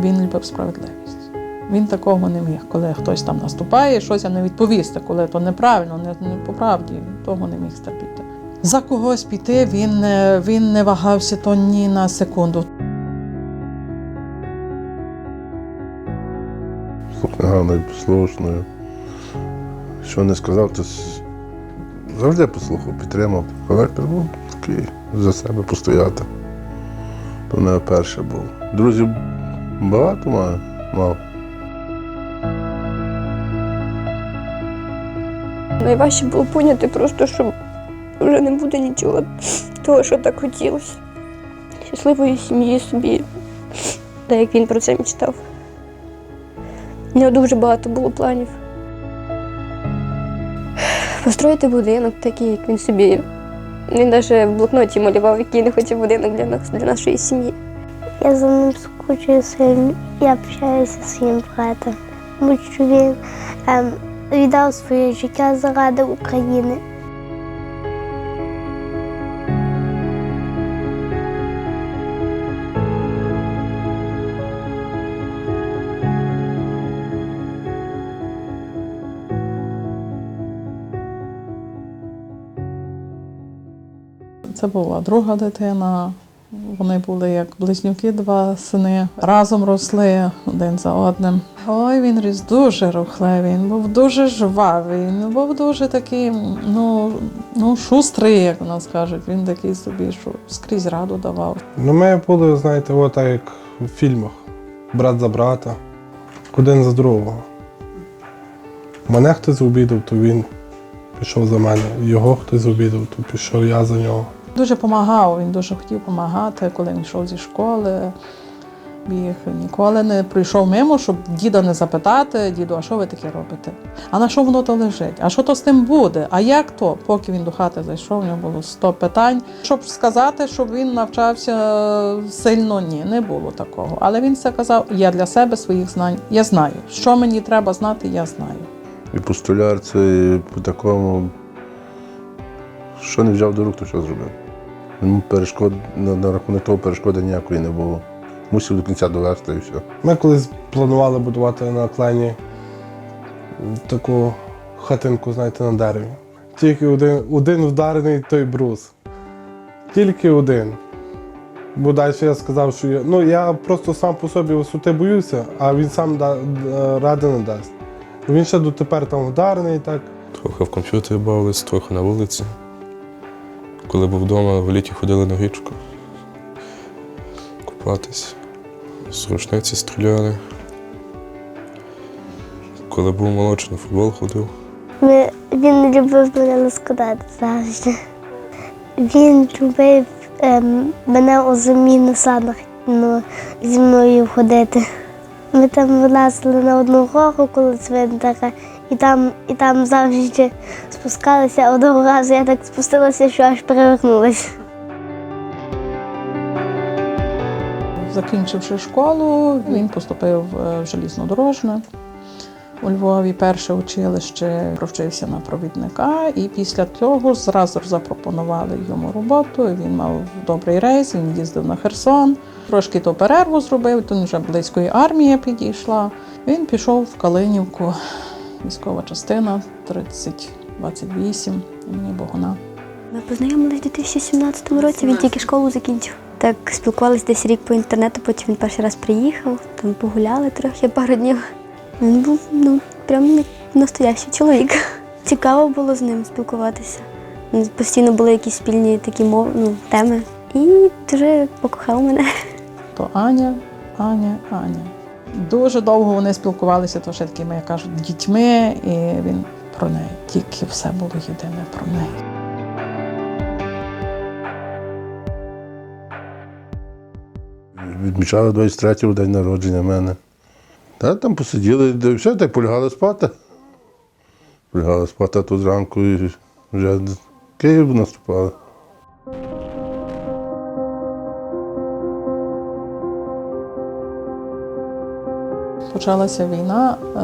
Він любив справедливість. Він такого не міг, коли хтось там наступає, щось а не відповісти, коли то неправильно, не, не по правді, того не міг стерпіти. За когось піти він, не- він не вагався то ні на секунду. слухняганою, послушною. Що не сказав, то завжди послухав, підтримав. Характер був такий за себе постояти. То мене перше був. Друзів багато маю, мав. Найважче було поняти просто, що вже не буде нічого того, що так хотілося. Щасливої сім'ї собі, так як він про це мечтав. У нього дуже багато було планів. Построїти будинок такий, як він собі. Він навіть в блокноті малював, який не хотів будинок для нас, для нашої сім'ї. Я за ним скучую сильно і общаюся зі своїм братом, тому що він ем, віддав своє життя заради України. Це була друга дитина. Вони були як близнюки, два сини. Разом росли один за одним. Ой, він ріс дуже рухливий, він був дуже жвавий, він був дуже такий, ну, ну шустрий, як у нас кажуть. Він такий собі, що скрізь раду давав. Ну, ми були, знаєте, от так як в фільмах. Брат за брата, один за другого. Мене хтось обідав, то він пішов за мене. Його хтось обідав, то пішов я за нього. Дуже допомагав, він дуже хотів допомагати, коли він йшов зі школи. Біг ніколи не прийшов мимо, щоб діда не запитати, діду, а що ви таке робите? А на що воно то лежить? А що то з тим буде? А як то? Поки він до хати зайшов, у нього було 100 питань. Щоб сказати, щоб він навчався сильно, ні, не було такого. Але він все казав: я для себе своїх знань, я знаю. Що мені треба знати, я знаю. І по столярці, і по такому. Що не взяв до рук, то що зробив. Перешкод, на, на рахунок того перешкоди ніякої не було. Мусив до кінця довести і все. Ми колись планували будувати на клені таку хатинку, знаєте, на дереві. Тільки один, один вдарений той брус. Тільки один. Бо далі я сказав, що я, ну, я просто сам по собі висоти боюся, а він сам да, да- ради не дасть. Він ще дотепер там вдарений так. Трохи в комп'ютері бавились, трохи на вулиці. Коли був вдома, в літі ходили на річку. Купатись. З рушниці стріляли. Коли був молодший, на футбол ходив. Ми, він любив мене лоскотати завжди. Він любив ем, мене у зимі на санах ну, зі мною ходити. Ми там вилазили на одну гору коло цвинтара, і там, і там завжди спускалися. Одного разу я так спустилася, що аж перевернулася. Закінчивши школу, він поступив е, в желізнодорожне. У Львові перше училище провчився на провідника, і після того зразу запропонували йому роботу. Він мав добрий рейс, він їздив на Херсон. Трошки то перерву зробив, то вже близької армії підійшла. Він пішов в Калинівку, військова частина 3028 імені Богуна. Ми познайомились у 2017 році, він тільки школу закінчив. Так спілкувалися десь рік по інтернету, потім він перший раз приїхав, там погуляли трохи пару днів. Він був ну, прям настоящий чоловік. Цікаво було з ним спілкуватися. Постійно були якісь спільні такі мов, ну, теми. І дуже покохав мене. то Аня, Аня, Аня. Дуже довго вони спілкувалися, то ще такими, як кажуть, дітьми, і він про неї. Тільки все було єдине про неї. Відмічали 23-го день народження мене. Та там посиділи, де все, так полягали спати. Полягали спати, то зранку і вже Київ наступали. Почалася війна, е,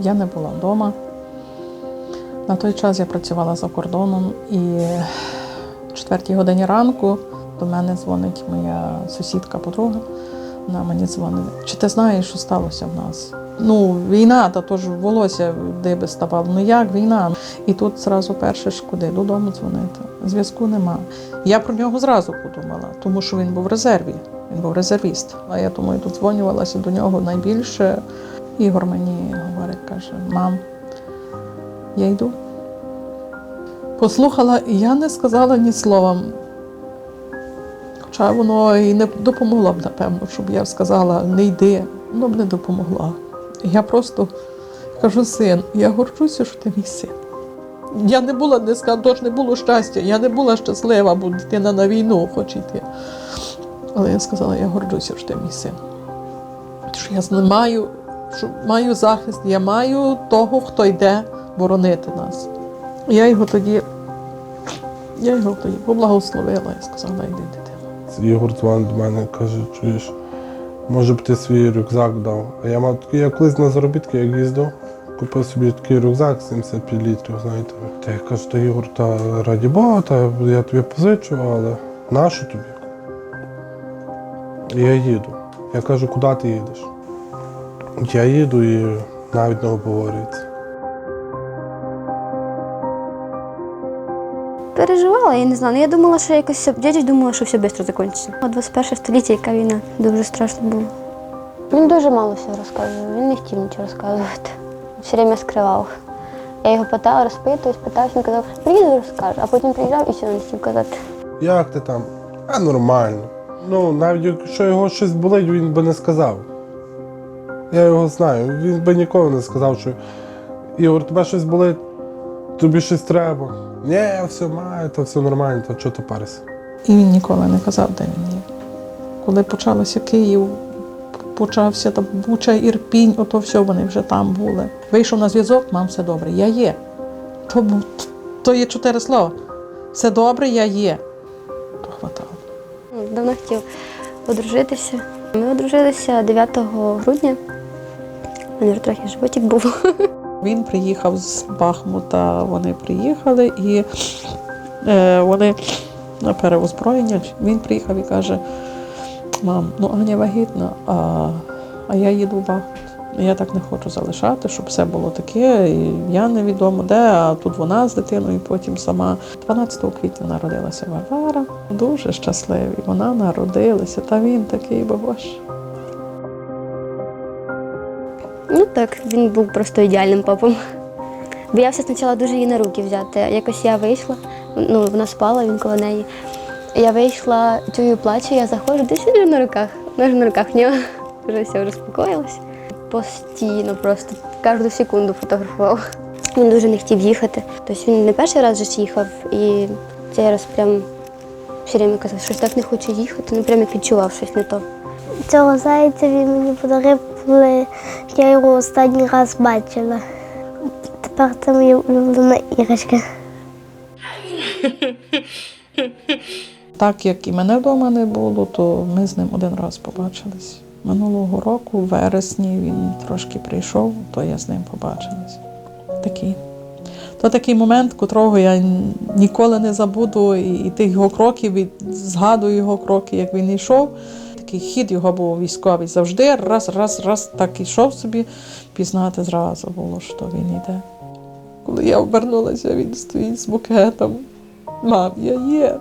я не була вдома. На той час я працювала за кордоном, і о 4 годині ранку до мене дзвонить моя сусідка, подруга. Вона мені дзвонить. Чи ти знаєш, що сталося в нас? Ну, війна, та то ж волосся диби ставало. Ну як війна? І тут зразу перше ж куди? Додому дзвонити. Зв'язку нема. Я про нього зразу подумала, тому що він був в резерві. Він був резервіст. А я тому і додзвонювалася до нього найбільше. Ігор мені говорить, каже: мам, я йду. Послухала, і я не сказала ні слова. Хоча воно і не допомогло б, напевно, щоб я сказала, не йди, воно б не допомогло. Я просто кажу, син, я горжуся, що ти мій син. Я не була, не скажу, то ж не було щастя, я не була щаслива, бо дитина на війну хоче йти. Але я сказала, я горжуся, що ти мій син. Що я маю, що маю захист, я маю того, хто йде боронити нас. Я його тоді, я його тоді поблагословила і сказала, йди дитина. Ігор дзвонить до мене каже, чуєш, може б ти свій рюкзак дав. А я мав такий, я колись на заробітки як їздив, купив собі такий рюкзак 75 літрів, знаєте. Та я кажу, та Ігор, та раді Бога, та я тобі позичу, але нащо тобі? Я їду. Я кажу, куди ти їдеш? Я їду і навіть не обговорюється. Переживала, я не знала. Ну, Я думала, що якось все. Я думала, що все швидко закінчиться. О, 21 століття, яка війна, дуже страшно було. Він дуже мало всього розказував, він не хотів нічого розказувати. Все время скривав. Я його питала, розпитувалась, питався, він казав, що приїду, розкажу, а потім приїжджав і все не хотів казати. Як ти там? А нормально. Ну, навіть якщо його щось болить, він би не сказав. Я його знаю. Він би ніколи не сказав, що Ігор, тебе щось болить, тобі щось треба. Ні, я все маю, то все нормально, то чого ти паришся? І він ніколи не казав, де він є. Коли почалося Київ, почався там Буча, Ірпінь, ото все, вони вже там були. Вийшов на зв'язок, мам, все добре, я є. То, то є чотири слова. Все добре, я є. То хватало. Давно хотів одружитися. Ми одружилися 9 грудня. У мене вже трохи животик був. Він приїхав з Бахмута, вони приїхали і е, вони на переозброєння. Він приїхав і каже: мам, ну Аня вагітна, а, а я їду в Бахмут. Я так не хочу залишати, щоб все було таке. І я невідомо де, а тут вона з дитиною, потім сама. 12 квітня народилася Варвара. Дуже щасливі. Вона народилася, та він такий, бо Ну так, він був просто ідеальним папом. Боявся спочатку дуже її на руки взяти. Якось я вийшла, ну вона спала, він коло неї. Я вийшла, чую, плачу, я заходжу, десь вже на руках. Вона на руках в нього. Вже все, вже. Постійно, просто кожну секунду фотографував. Він дуже не хотів їхати. Тобто він не перший раз вже їхав, і цей раз прям все время казав, що так не хочу їхати, ну прям як відчував щось не то. Цього зайця він мені подарив, коли я його останній раз бачила. Тепер це моя улюблена іграшка. Так як і мене вдома не було, то ми з ним один раз побачились. Минулого року, в вересні, він трошки прийшов, то я з ним побачилась. Такий. То такий момент, котрого я ніколи не забуду, і, і тих його кроків, і згадую його кроки, як він йшов. Такий хід його був військовий завжди, раз, раз, раз так йшов собі, пізнати зразу було, що він йде. Коли я обернулася, він стоїть з букетом. Мам, я є.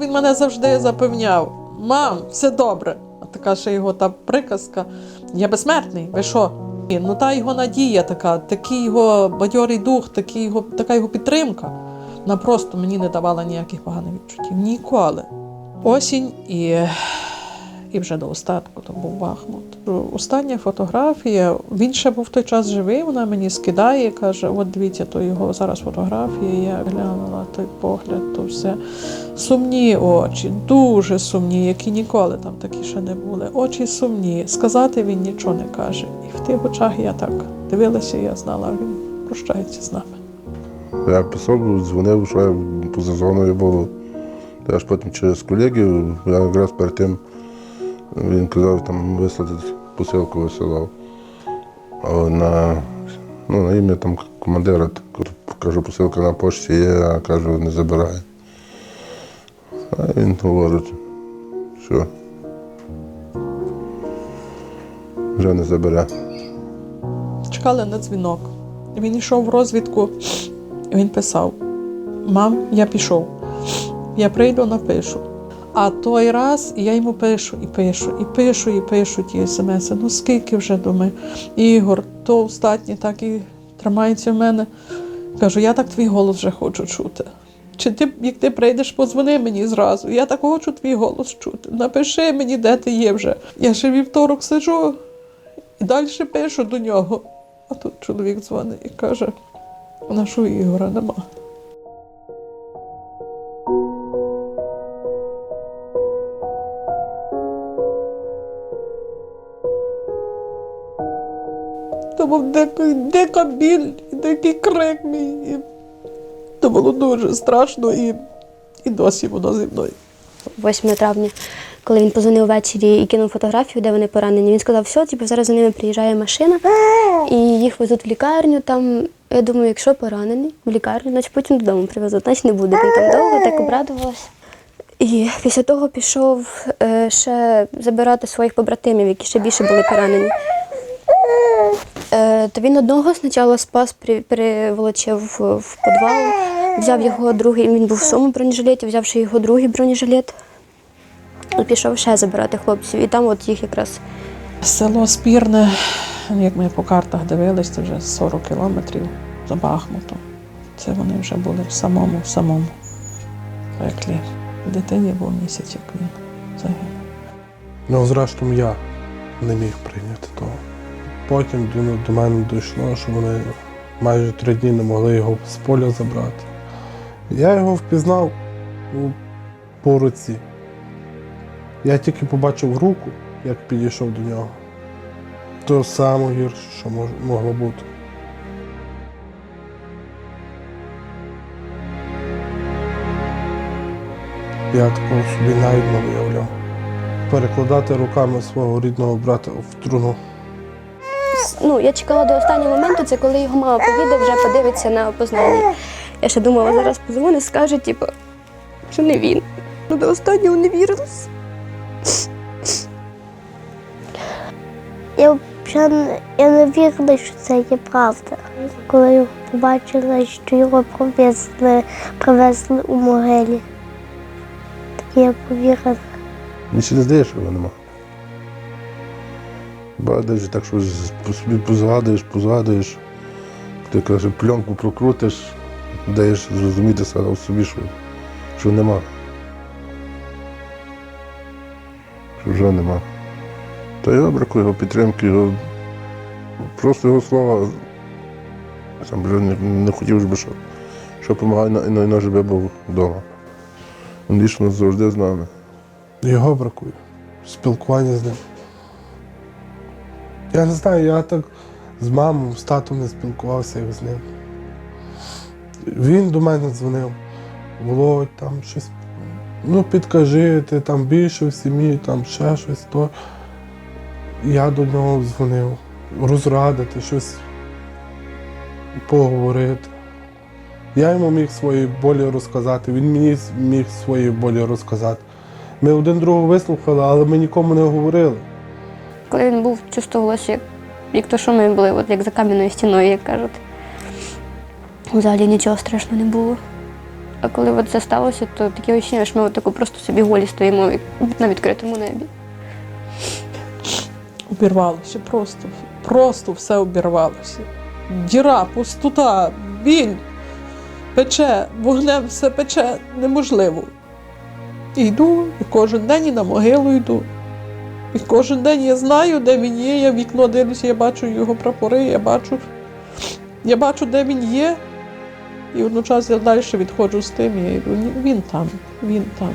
Він мене завжди запевняв: мам, все добре. А така ще його та приказка. Я безсмертний, ви що? Ну та його надія така, такий його бадьорий дух, такий його, така його підтримка. Вона просто мені не давала ніяких поганих відчуттів. Ніколи. Осінь і, і вже до остатку то був Бахмут. Остання фотографія, він ще був в той час живий, вона мені скидає, каже: от дивіться, то його зараз фотографія. Я глянула той погляд, то все. Сумні очі, дуже сумні, які ніколи там такі ще не були. Очі сумні. Сказати він нічого не каже. І в тих очах я так дивилася, я знала, він прощається з нами. Я писав, дзвонив, що я поза зоною. Та аж потім через колегів, я якраз перед тим він казав там вислати посилку висилав. А на, ну, на ім'я там командира, кажу, посилка на пошті є, а кажу, не забирає. А він говорить, що вже не забере. Чекали на дзвінок. Він йшов в розвідку, він писав: Мам, я пішов. Я прийду, напишу. А той раз я йому пишу і пишу, і пишу, і пишу ті смс. Ну скільки вже думаю, Ігор, то остатні так і тримається в мене. Кажу, я так твій голос вже хочу чути. Чи ти, як ти прийдеш, подзвони мені зразу. Я так хочу твій голос чути. Напиши мені, де ти є вже. Я ще вівторок сиджу і далі пишу до нього. А тут чоловік дзвонить і каже: нашого Ігора нема. То був дика біль, і дикий крик мій. І то було дуже страшно і, і досі воно зі мною. 8 травня, коли він позвонив ввечері і кинув фотографію, де вони поранені, він сказав, все, типу, зараз за ними приїжджає машина і їх везуть в лікарню. Там, я думаю, якщо поранений в лікарню, значить потім додому привезуть, значить не буде. Він там довго так обрадувався. І після того пішов е, ще забирати своїх побратимів, які ще більше були поранені. Е, то він одного спочатку спас, при- переволочив в, в підвал, взяв його другий, він був в своєму бронежилеті, взявши його другий бронежилет, і пішов ще забирати хлопців. І там от їх якраз Село Спірне, як ми по картах дивились, це вже 40 кілометрів за Бахмутом. Це вони вже були в самому, в самому пеклі. Дитині був місяць, як він загинув. Ну, зрештою, я не міг прийняти того. Потім до, мене дійшло, що вони майже три дні не могли його з поля забрати. Я його впізнав ну, по. Я тільки побачив руку, як підійшов до нього. То саме гірше, що могло бути. Я такого собі навіть не виявляв. Перекладати руками свого рідного брата в труну. ну, я чекала до останнього моменту, це коли його мама поїде, вже подивиться на опознання. Я ще думала, зараз позвонить, скаже, типу, що не він. Ну, до останнього не вірилась. Я взагалі я не вірила, що це є правда. Коли я побачила, що його привезли, привезли у могилі. Так я повірила. Ще не здає, що його нема. Бадаєш так, що собі позгадуєш, позгадуєш. Ти каже, пленку прокрутиш, даєш зрозуміти собі, що, що нема. Що вже нема. Та я бракую його підтримки, його, просто його слова. Сам вже не, не хотів би, що, що допомагає на, на живе був вдома. Він вічно завжди з нами. Його бракує. Спілкування з ним. Я не знаю, я так з мамою, з татом не спілкувався, як з ним. Він до мене дзвонив. Володь, там щось. Ну, підкажи, ти там більше в сім'ї, там ще щось то. Я до нього дзвонив, розрадити, щось поговорити. Я йому міг свої болі розказати, він мені міг свої болі розказати. Ми один другого вислухали, але ми нікому не говорили. Коли він був, чувствувалося, як, як то, що ми були, от як за кам'яною стіною, як кажуть. Взагалі нічого страшного не було. А коли от це сталося, то таке відчуття, що ми от таку просто собі голі стоїмо на відкритому небі. Обірвалося просто, просто все обірвалося. Діра, пустота, біль, пече, вогнем все пече неможливо. І йду, і кожен день і на могилу йду. І кожен день я знаю, де він є, я в вікно дивлюся, я бачу його прапори, я бачу, я бачу, де він є. І водночас я далі відходжу з тим, я йду, він там, він там.